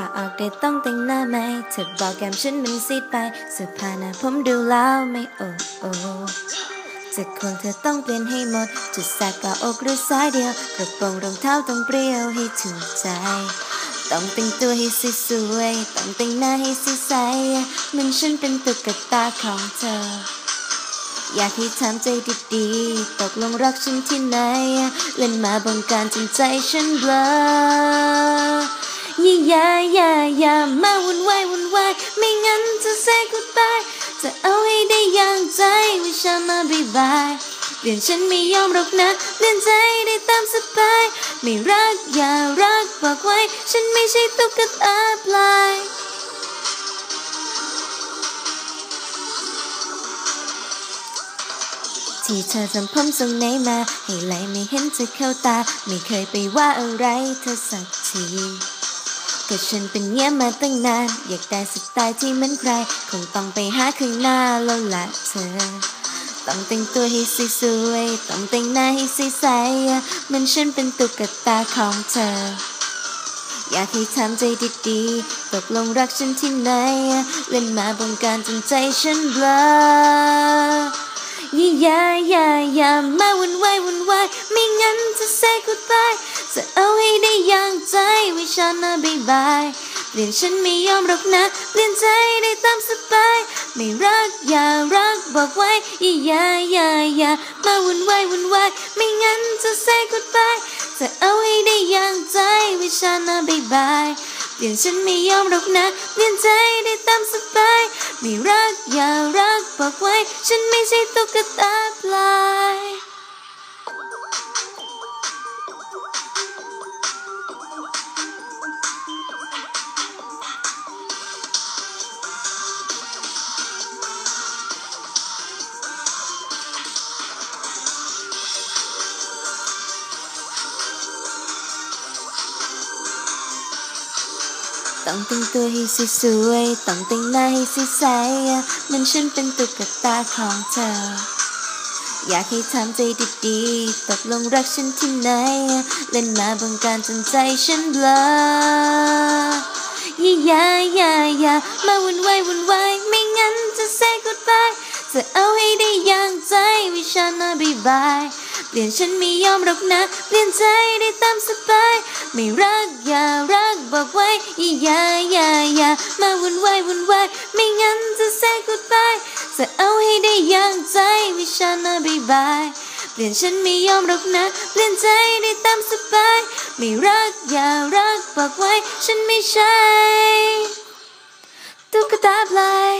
ถ้าออกเดทต้องแต่งหน้าไหมเธอบอกแก้มฉันมันซีดไปเสื้อผ้าหน้าผมดูแล้วไม่โอ้โอ้จะควรเธอต้องเปลี่ยนให้หมดจะแสกก็อกหรือสายเดียว กระโปรงรองเท้าต้องเปรี้ยวให้ถูกใจ ต้องแต่งตัวให้สวยๆต้องแต่งหน้าให้ใสเหมือนฉันเป็นตุ๊กตาของเธอ อยากให้ทำใจดีๆ ตกลงรักฉันที่ไหน เล่นมาบงการจนใจฉันเบลอ อย่าอย่าอย่ามาวุ่นวายวุ่นวายไม่งั้นจะ say goodbye จะเอาให้ได้อย่างใจวิชามาบายบายเปลี่ยนฉันไม่ยอมหรอกนะเปลี่ยนใจได้ตามสบาย ไม่รักอย่ารักบอกไว้ ฉันไม่ใช่ตุ๊กตาปลายที่เธอทำผมทรงไหนมา ให้ไหลไม่เห็นจะเข้าตา ไม่เคยไปว่าอะไรเธอสักที ก็ฉันเป็นเงี้ยมาตั้งนาน อยากได้สไตล์ที่เหมือนใคร คงต้องไปหาข้างหน้าแล้วละเธอ ต้องแต่งตัวให้สวยๆต้องแต่งหน้าให้ใสๆเหมือนฉันเป็นตุ๊กตาของเธอ อยากให้ทำใจดีๆตกลงรักฉันที่ไหน เล่นมาบงการจนใจฉันเบลออย่าอย่าอย่ามาวุ่นวายวุ่นวายไม่งั้นจะ say goodbye จะเอาให้ได้อย่างใจวิชานาบายบาย เปลี่ยนฉันไม่ยอมหรอกนะ เปลี่ยนใจได้ตามสบาย ไม่รักอย่ารักบอกไว้อย่าอย่าอย่ามาวุ่นวายวุ่นวายไม่งั้นจะ say goodbye จะเอาให้ได้อย่างใจวิชานาบายบายเปลี่ยนฉันไม่ยอมหรอกนะ เปลี่ยนใจได้ตามสบาย ไม่รักอย่ารักบอกไว้ ฉันไม่ใช่ตุ๊กตาปลา ต้องแต่งตัวให้สวยๆต้องแต่งหน้าให้ใสๆเหมันฉันเป็นตุ๊กตาของเธอ อยากให้ทำใจดีๆตกลงรักฉันที่ไหน เล่นมาบงการจนใจฉันเบลออย่าอย่าอย่ามาวุ่นวายวุ่นวายไม่งั้นจะ say goodbye จะเอาให้ได้อย่างใจวิชานาบายบายเปลี่ยนฉันไม่ยอมหรอกนะ เปลี่ยนใจได้ตามสบาย ไม่รักอย่า บอกไว้อย่าอย่าอย่ามาวุ่นวายวุ่นวายไม่งั้นจะแซก goodbye จะเอาให้ได้อย่างใจวิชานะบายบายเปลี่ยนฉันไม่ยอมรักนะ เปลี่ยนใจได้ตามสบาย ไม่รักอย่ารักบอกไว้ฉันไม่ใช่ตุ๊กตาปลาย